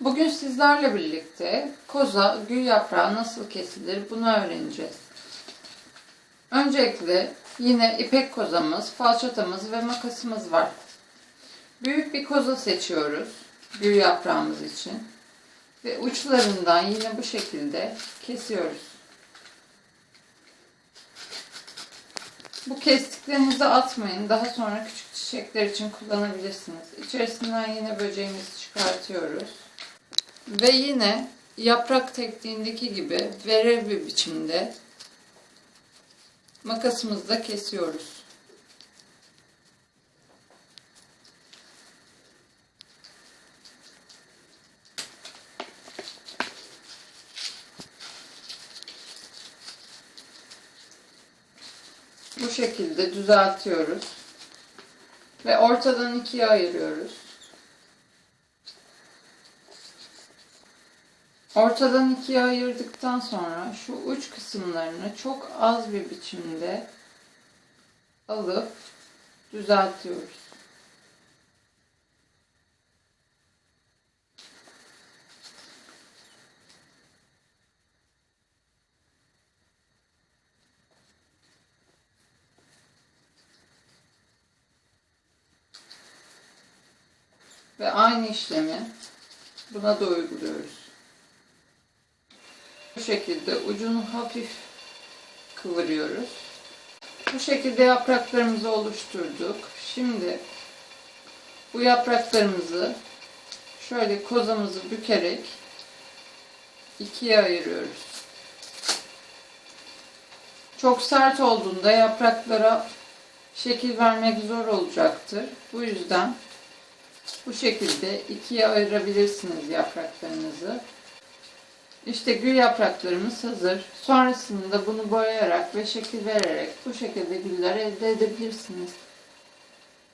Bugün sizlerle birlikte koza, gül yaprağı nasıl kesilir bunu öğreneceğiz. Öncelikle yine ipek kozamız, falçatamız ve makasımız var. Büyük bir koza seçiyoruz gül yaprağımız için. Ve uçlarından yine bu şekilde kesiyoruz. Bu kestiklerinizi atmayın. Daha sonra küçük çiçekler için kullanabilirsiniz. İçerisinden yine böceğimizi çıkartıyoruz. Ve yine yaprak tekniğindeki gibi verev bir biçimde makasımızla kesiyoruz. Bu şekilde düzeltiyoruz. Ve ortadan ikiye ayırıyoruz. Ortadan ikiye ayırdıktan sonra şu uç kısımlarını çok az bir biçimde alıp düzeltiyoruz. Ve aynı işlemi buna da uyguluyoruz. Şekilde ucunu hafif kıvırıyoruz. Bu şekilde yapraklarımızı oluşturduk. Şimdi bu yapraklarımızı şöyle kozamızı bükerek ikiye ayırıyoruz. Çok sert olduğunda yapraklara şekil vermek zor olacaktır. Bu yüzden bu şekilde ikiye ayırabilirsiniz yapraklarınızı. İşte gül yapraklarımız hazır. Sonrasında bunu boyayarak ve şekil vererek bu şekilde güller elde edebilirsiniz.